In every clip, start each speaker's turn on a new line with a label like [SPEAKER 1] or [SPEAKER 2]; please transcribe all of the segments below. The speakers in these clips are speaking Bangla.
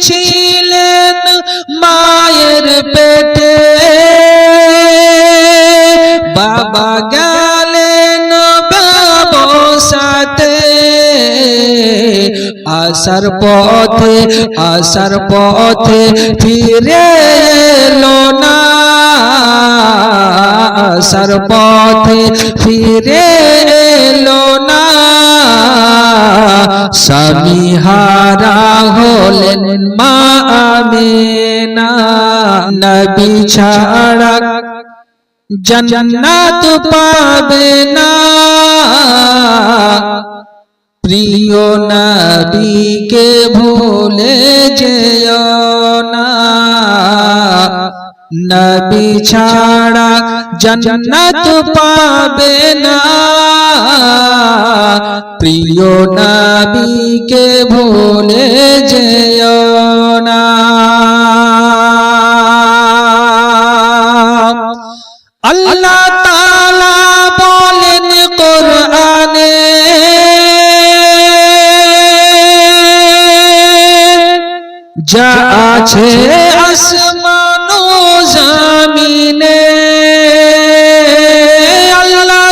[SPEAKER 1] ছিলেন মায়ের পেটে। বাবা গেলেন ব্যবসাতে। আসার পথে আসার পথে ফিরে এলো না। আসার পথে ফিরে এলো না। স্বামী হলেন মা আমিনা নবী ছাড়া জন্নাত পাবে না। প্রিয় নবীকে ভুলে যেও। নবী ছাড়া জন্নত পাবে না প্রিয় নবীকে ভুলে যেও না আল্লাহ তাআলা বলেন কোরআনে যা আছে আসমান জমিনে আল্লাহ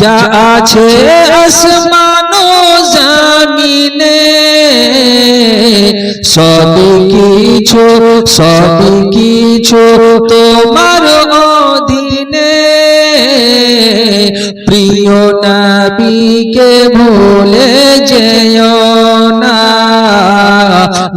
[SPEAKER 1] যা আছে আসমান জমিনে, সব কিছু সব কিছু তোমার অধীনে। প্রিয় নবীকে ভুলে না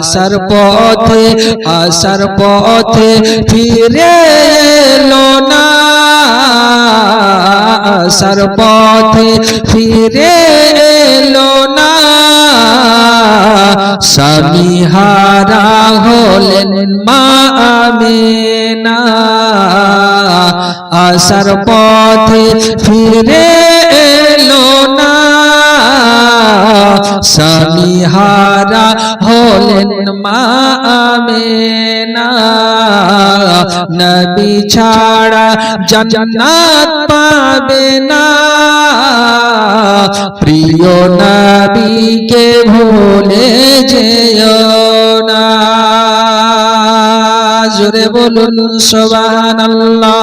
[SPEAKER 1] আসার পথে আসার পথে ফিরে এলো না। আসার পথে ফিরে এলো না। স্বামী হারা হলেন মা আমিনা। আসার পথে ফিরে স্বামী হারা হলেন মা আমিনা। নবী ছাড়া জান্নাত পাবে না। প্রিয় নবীকে ভুলে যেও না। জোরে বলুন, সুবহানাল্লাহ।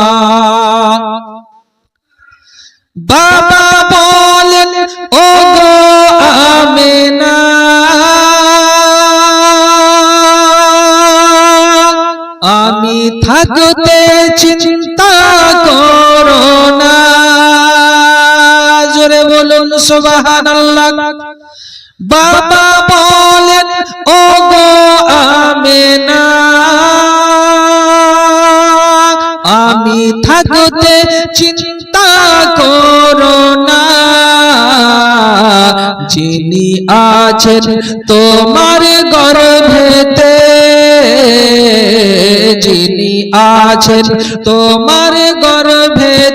[SPEAKER 1] বাবা সুবহানাল্লাহ। বাবা বলেন ও গো আমেনা, আমি থাকতে চিন্তা করো না। যিনি আছেন তোমার গর্ভেতে, যিনি আছেন তোমার গর্ভেতে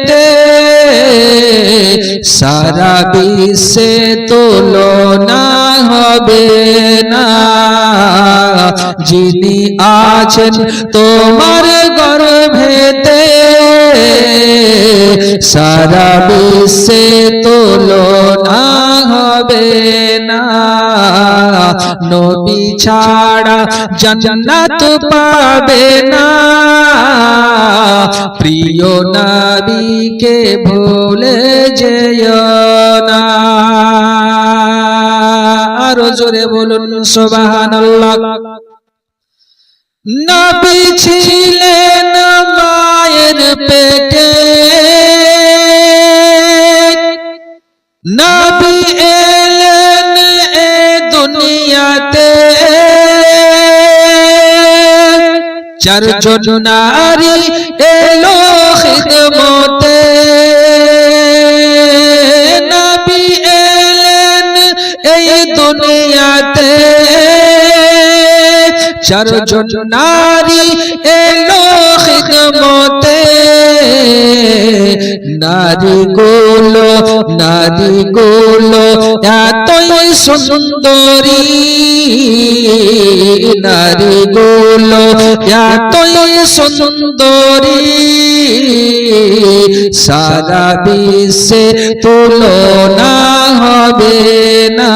[SPEAKER 1] সারা বিশ্বে তুলনা হবে না। যিনি আছেন তোমার গর্ভেতে সারা বিশ্বে তুলনা হবে না। নবী ছাড়া জান্নাত পাবে না। প্রিয় নবীকে ভুলে যেও না। আরও জোরে বলুন, সুবহানাল্লাহ। নবী চারজন নারী এলো খিদমতে। নবী এলেন এই দুনিয়াতে। চারজন নারী এলো খিদমতে। নারী গুলো নারী গুলো এতই সুন্দরী নারী গুলো এতই সুন্দরী সারা বিশ্বে তুলনা হবে না।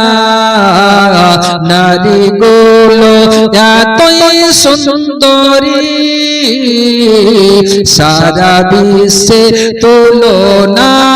[SPEAKER 1] নারী গুলো এতই সুন্দরী সারা বিশ্বে তুলনা